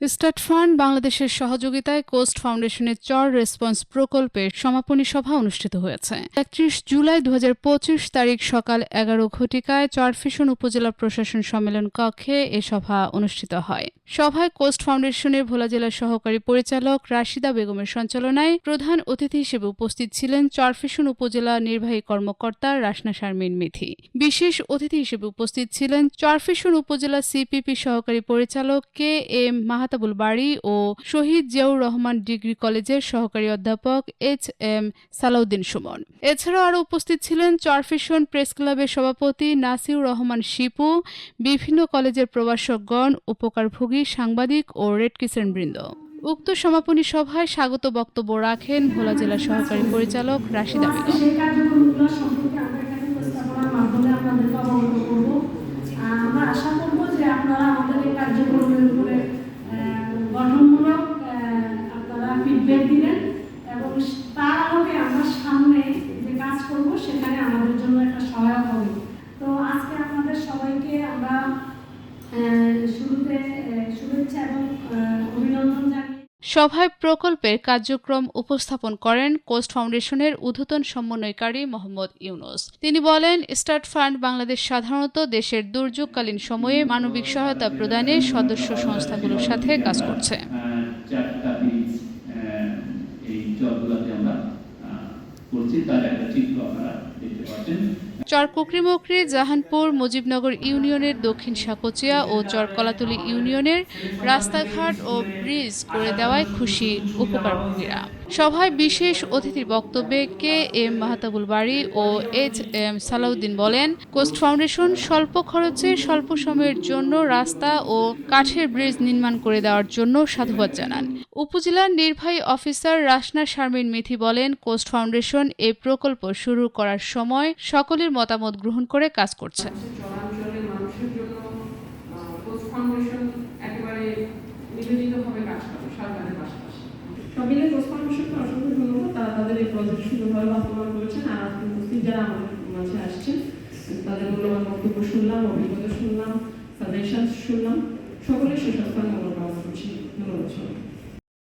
Start fund বাংলাদেশের সহযোগিতায় coast ফাউন্ডেশনের চর রেসপন্স প্রকল্পের সমাপনী সভা অনুষ্ঠিত হয়েছে। একত্রিশ জুলাই দু তারিখ সকাল এগারো ঘটিকায় চরফিশন উপজেলা প্রশাসন সম্মেলন কক্ষে এ সভা অনুষ্ঠিত হয়। সভায় কোস্ট ফাউন্ডেশনের ভোলা জেলার সহকারী পরিচালক রাশিদা বেগমের সঞ্চালনায় প্রধান অতিথি হিসেবে উপস্থিত ছিলেন চরফিশন উপজেলা নির্বাহী কর্মকর্তা রাসনা শারমিন মিথি। বিশেষ অতিথি হিসেবে উপস্থিত ছিলেন চরফিশন উপজেলা সিপিপি সহকারী পরিচালক কে এম মাহাতাবুল বাড়ি ও শহীদ জিয়াউর রহমান ডিগ্রি কলেজের সহকারী অধ্যাপক এইচ এম সালাউদ্দিন সুমন। এছাড়াও আরও উপস্থিত ছিলেন চরফিশন প্রেস ক্লাবের সভাপতি নাসিউর রহমান শিপু, বিভিন্ন কলেজের প্রবাসকগণ উপকারভোগী সাংবাদিক ও রেড কিসেন বৃন্দ। উক্ত সমাপনী সভায় স্বাগত বক্তব্য রাখেন ভোলা জেলা সহকারী পরিচালক রাশিদা বেগম। আমরা আশা করব যে আপনারা আমাদের এই কার্যক্রমের উপরে আহ, গঠনমূলক আহ, আপনারা ফিডব্যাক দিবেন এবং তার আলোকে আমরা সামনে যে কাজ করব সেখানে আমাদের জন্য একটা সহায়ক হবে তো আজকে আপনাদের সবাইকে আমরা শুরুতে শুভেচ্ছা এবং অভিনন্দন জানিয়ে সভায় প্রকল্পের কার্যক্রম উপস্থাপন করেন কোস্ট ফাউন্ডেশনের ঊর্ধ্বতন সমন্বয়কারী মোহাম্মদ ইউনুস। তিনি বলেন স্টার্ট ফান্ড বাংলাদেশ সাধারণত দেশের দুর্যোগকালীন সময়ে মানবিক সহায়তা প্রদানে সদস্য সংস্থাগুলোর সাথে কাজ করছে। করছি তার একটা চিত্র আপনারা দেখতে পাচ্ছেন। চর কুকরিমকরি জাহানপুর, মুজিবনগর ইউনিয়নের দক্ষিণ সাকোচিয়া ও চর কলাতলি ইউনিয়নের রাস্তাঘাট ও ব্রিজ করে দেওয়ায় খুশি উপকারভোগীরা। সভায় বিশেষ অতিথির বক্তব্যে কে এম মাহাতাবুল বাড়ি ও এইচ এম সালাউদ্দিন বলেন, কোস্ট ফাউন্ডেশন স্বল্প খরচে স্বল্প সময়ের জন্য রাস্তা ও কাঠের ব্রিজ নির্মাণ করে দেওয়ার জন্য সাধুবাদ জানান। উপজেলার নির্বাহী অফিসার রাসনা শারমিন মিথি বলেন, কোস্ট ফাউন্ডেশন এই প্রকল্প শুরু করার সময় সকলের মতামত গ্রহণ করে কাজ করছে। কোচ অসংখ্য ধন্যবাদ তারা তাদের এই প্রজেক্ট সুন্দরভাবে বাস্তবায়ন করেছেন আর আজকে যারা আমাদের মাঝে আসছেন, তাদের মূল্যবান বক্তব্য শুনলাম, অভিজ্ঞতা শুনলাম সাজেশন শুনলাম, সকলের সুস্বাস্থ্য মনোকামনা করছি ধন্যবাদ।